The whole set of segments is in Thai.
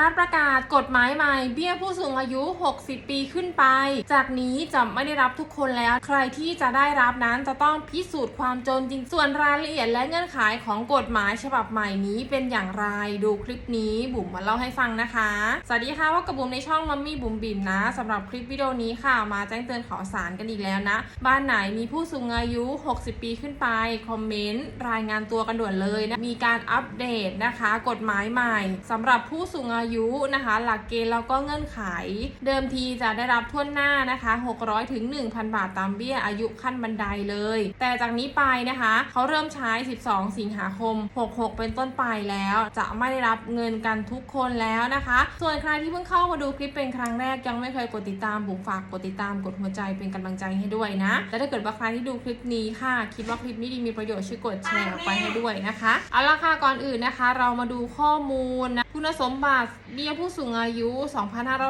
รัฐประกาศกฎหมายใหม่เบี้ยผู้สูงอายุ 60 ปีขึ้นไป จากนี้จะไม่ได้รับทุกคนแล้ว ใครที่จะได้รับนั้นจะต้องพิสูจน์ความจนจริง ส่วนรายละเอียดและเงื่อนไขของกฎหมายฉบับใหม่นี้เป็นอย่างไร ดูคลิปนี้บุ๋มมาเล่าให้ฟังนะคะ สวัสดีค่ะว่ากับบุ๋มในช่องมัมมี่บุ๋มบิ๋มนะสำหรับคลิปวิดีโอนี้ค่ะ มาแจ้งเตือนข่าวสารกันอีกแล้วนะ บ้านไหนมีผู้สูงอายุ 60 ปีขึ้นไปคอมเมนต์รายงานตัวกันด่วนเลยนะมีการอัปเดตนะคะ กฎหมายใหม่สำหรับผู้สูงอายุนะคะ หลักเกณฑ์แล้วก็เงื่อนไข เดิมทีจะได้รับทั่วหน้านะคะ 600ถึง1,000 บาทตามเบี้ยอายุขั้นบันไดเลย แต่จากนี้ไปนะคะเขาเริ่มใช้ 12 สิงหาคม 66 เป็นต้นไปแล้ว จะไม่ได้รับเงินกันทุกคนแล้วนะคะ ส่วนใครที่เพิ่งเข้ามาดูคลิปเป็นครั้งแรกยังไม่เคยกดติดตามบุ๋มฝากกดติดตามกดหัวใจเป็นกำลังใจให้ด้วยนะและถ้าเกิดว่าใครที่ดูคลิปนี้ค่ะ คิดว่าคลิปนี้ดีมีประโยชน์ช่วยกดแชร์ออกไปให้ด้วยนะคะเอาละค่ะก่อนอื่นนะคะ เรามาดูข้อมูลนะคุณสมบัติเบี้ยผู้สูงอายุ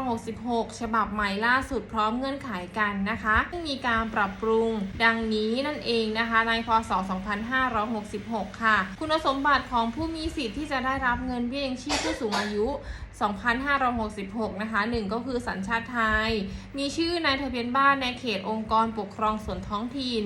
2566 ฉบับใหม่ล่าสุดพร้อมเงื่อนไขกันนะคะซึ่งมีการปรับปรุงดังนี้นั่นเองนะคะ ในพศ 2566 ค่ะ คุณสมบัติของผู้มีสิทธิ์ที่จะได้รับเงินเบี้ยยังชีพผู้สูงอายุ 2566 นะคะ 1 ก็คือสัญชาติไทย มีชื่อในทะเบียนบ้านในเขตองค์กรปกครองส่วนท้องถิ่น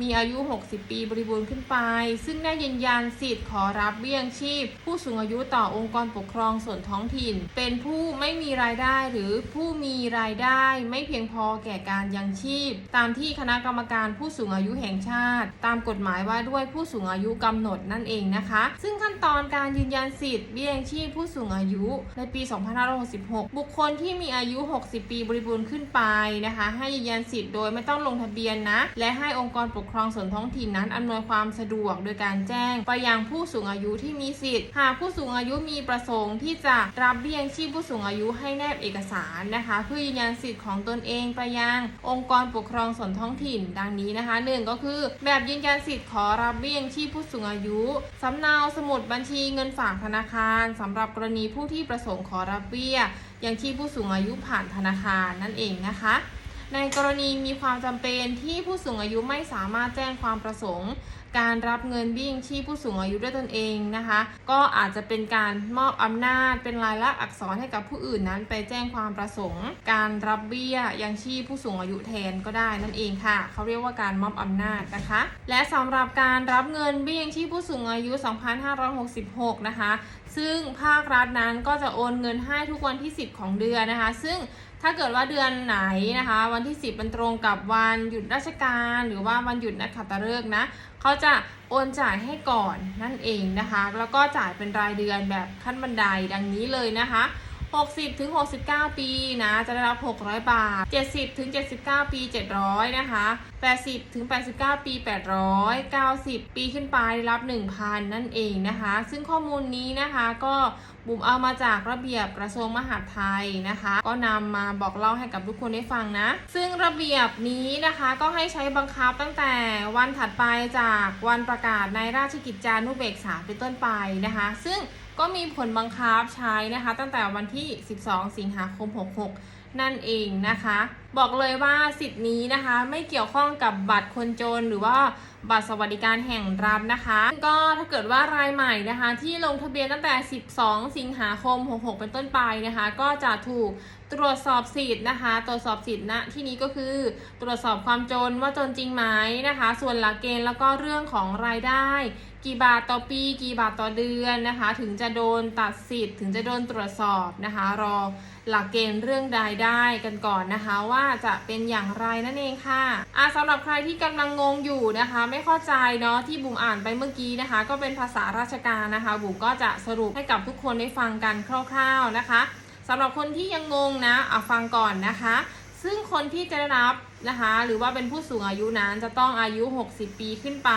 มีอายุ 60 ปีบริบูรณ์ขึ้นไป ซึ่งได้ยืนยันสิทธิ์ขอรับเบี้ยยังชีพ ผู้สูงอายุต่อองค์กรปกครองส่วนท้องถิ่น เป็นผู้ไม่มีรายได้หรือผู้มีรายได้ไม่เพียงพอแก่การยังชีพ ตามที่คณะกรรมการผู้สูงอายุแห่งชาติ ตามกฎหมายว่าด้วยผู้สูงอายุกำหนดนั่นเองนะคะ ซึ่งขั้นตอนการยืนยันสิทธิ์เบี้ยยังชีพผู้สูงอายุในปี 2566 บุคคลที่มีอายุ 60 ปีบริบูรณ์ขึ้นไปนะคะ ให้ยืนยันสิทธิ์โดยไม่ต้องลงทะเบียนนะ และให้องค์กรปกครองส่วนท้องถิ่นนั้นอำนวยความสะดวกโดยการแจ้ง ไปยังผู้สูงอายุที่มีสิทธิ์ หากผู้สูงอายุมีประสงค์ที่จะรับเบี้ยยังชีพผู้สูงอายุให้แนบเอกสารนะคะ เพื่อยืนยันสิทธิ์ของตนเองไปยังองค์กรปกครองส่วนท้องถิ่น ดังนี้นะคะหนึ่งก็คือ แบบยืนยันสิทธิ์ขอรับเบี้ยยังชีพผู้สูงอายุสำเนาสมุดบัญชีเงินฝากธนาคารสำหรับกรณีผู้ที่ประสงค์ขอรับเบี้ยยังชีพผู้สูงอายุผ่านธนาคารนั่นเองนะคะในกรณีมีความจำเป็นที่ผู้สูงอายุไม่สามารถแจ้งความประสงค์ การรับเงินเบี้ยยังชีพผู้สูงอายุด้วยตนเองนะคะ ก็อาจจะเป็นการมอบอำนาจเป็นลายลักษณ์อักษรให้กับผู้อื่นนั้น ไปแจ้งความประสงค์ การรับเบี้ยยังชีพผู้สูงอายุแทนก็ได้นั่นเองค่ะ เขาเรียกว่าการมอบอำนาจนะคะ และสำหรับการรับเงินเบี้ยยังชีพผู้สูงอายุ 2566 นะคะ ซึ่งภาครัฐนั้นก็จะโอนเงินให้ทุกวันที่ 10 ของเดือนนะคะ ซึ่งถ้าเกิดว่าเดือนไหนนะคะ วันที่ 10มันตรงกับวันหยุดราชการ หรือว่าวันหยุดนักขัตฤกษ์นะเขาจะโอนจ่ายให้ก่อนนั่นเองนะคะ แล้วก็จ่ายเป็นรายเดือนแบบขั้นบันไดดังนี้เลยนะคะ 60ถึง69 ปีนะ จะได้รับ 600 บาท 70ถึง79 ปี 700 นะคะ 80ถึง89 ปี 800 90 ปีขึ้นไปได้รับ 1,000 นั่นเองนะคะ ซึ่งข้อมูลนี้นะคะก็บุ๋มเอามาจากระเบียบกระทรวงมหาดไทยนะคะ ก็นำมาบอกเล่าให้กับทุกคนได้ฟังนะ ซึ่งระเบียบนี้นะคะก็ให้ใช้บังคับตั้งแต่วันถัดไปจากวันประกาศในราชกิจจานุเบกษาเป็นต้นไปนะคะ ซึ่ง ก็มีผลบังคับใช้นะคะ ตั้งแต่วันที่ 12 สิงหาคม 66 นั่นเองนะคะ บอกเลยว่าสิทธิ์นี้นะคะ ไม่เกี่ยวข้องกับบัตรคนจนหรือว่าบัตรสวัสดิการแห่งรัฐนะคะ ก็ถ้าเกิดว่ารายใหม่นะคะ ที่ลงทะเบียนตั้งแต่ 12 สิงหาคม 66 เป็นต้นไปนะคะ ก็จะถูกตรวจสอบสิทธิ์นะคะ ตรวจสอบสิทธิ์ณที่นี้ก็คือตรวจสอบความจนว่าจนจริงไหมนะคะ ส่วนหลักเกณฑ์แล้วก็เรื่องของรายได้ กี่บาทต่อปี กี่บาทต่อเดือนนะคะ ถึงจะโดนตัดสิทธิ์ ถึงจะโดนตรวจสอบนะคะ รอหลักเกณฑ์เรื่องรายได้กันก่อนนะคะ ว่าจะเป็นอย่างไรนั่นเองค่ะอะสำหรับใครที่กำลังงงอยู่นะคะ ไม่เข้าใจเนาะที่บุ๋มอ่านไปเมื่อกี้นะคะ ก็เป็นภาษาราชการนะคะ บุ๋มก็จะสรุปให้กับทุกคนได้ฟังกันคร่าว ๆนะคะสำหรับคนที่ยังงงนะอะฟังก่อนนะคะ ซึ่งคนที่จะได้รับนะคะ หรือว่าเป็นผู้สูงอายุนั้นจะต้องอายุ 60 ปีขึ้นไป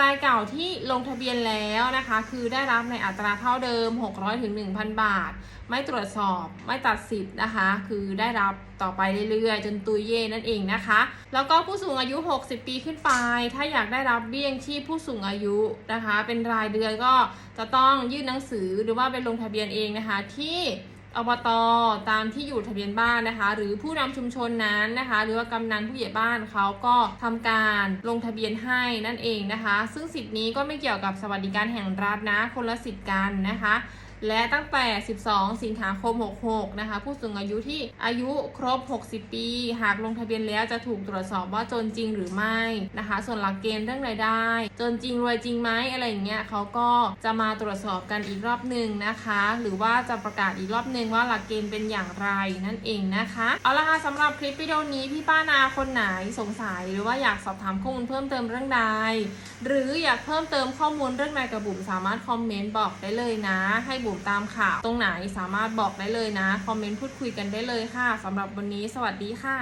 รายเก่าที่ลงทะเบียนแล้วนะคะ คือได้รับในอัตราเท่าเดิม 600ถึง1,000 บาท ไม่ตรวจสอบไม่ตัดสิทธิ์นะคะ คือได้รับต่อไปเรื่อยๆ จนตุยเย่นั่นเองนะคะ แล้วก็ผู้สูงอายุ 60 ปีขึ้นไป ถ้าอยากได้รับเบี้ยงชีพผู้สูงอายุนะคะ เป็นรายเดือนก็จะต้องยื่นหนังสือหรือว่าไปลงทะเบียนเองนะคะที่ อบตตามที่อยู่ทะเบียนบ้านนะคะ หรือผู้นำชุมชนนั้นนะคะ หรือว่ากำนันผู้ใหญ่บ้านเขาก็ทำการลงทะเบียนให้นั่นเองนะคะ ซึ่งสิทธิ์นี้ก็ไม่เกี่ยวกับสวัสดิการแห่งรัฐนะคนละสิทธิ์กันนะคะ และตั้งแต่ 12 สิงหาคม 66 นะคะ ผู้สูงอายุที่อายุครบ 60 ปี หากลงทะเบียนแล้วจะถูกตรวจสอบว่าจนจริงหรือไม่นะคะ ส่วนหลักเกณฑ์เรื่องรายได้ จนจริงรวยจริงไหมอะไรอย่างเงี้ยเขาก็จะมาตรวจสอบกันอีกรอบหนึ่งนะคะ หรือว่าจะประกาศอีกรอบหนึ่งว่าหลักเกณฑ์เป็นอย่างไรนั่นเองนะคะ เอาละค่ะสำหรับคลิปวิดีโอนี้พี่ป้านาคนไหนสงสัยหรือว่าอยากสอบถามข้อมูลเพิ่มเติมเรื่องใด หรืออยากเพิ่มเติมข้อมูลเรื่องใดกับบุ๋มสามารถคอมเมนต์บอกได้เลยนะให้บุ๋มตามข่าวตรงไหนสามารถบอกได้เลยนะ คอมเมนต์พูดคุยกันได้เลยค่ะสำหรับวันนี้สวัสดีค่ะ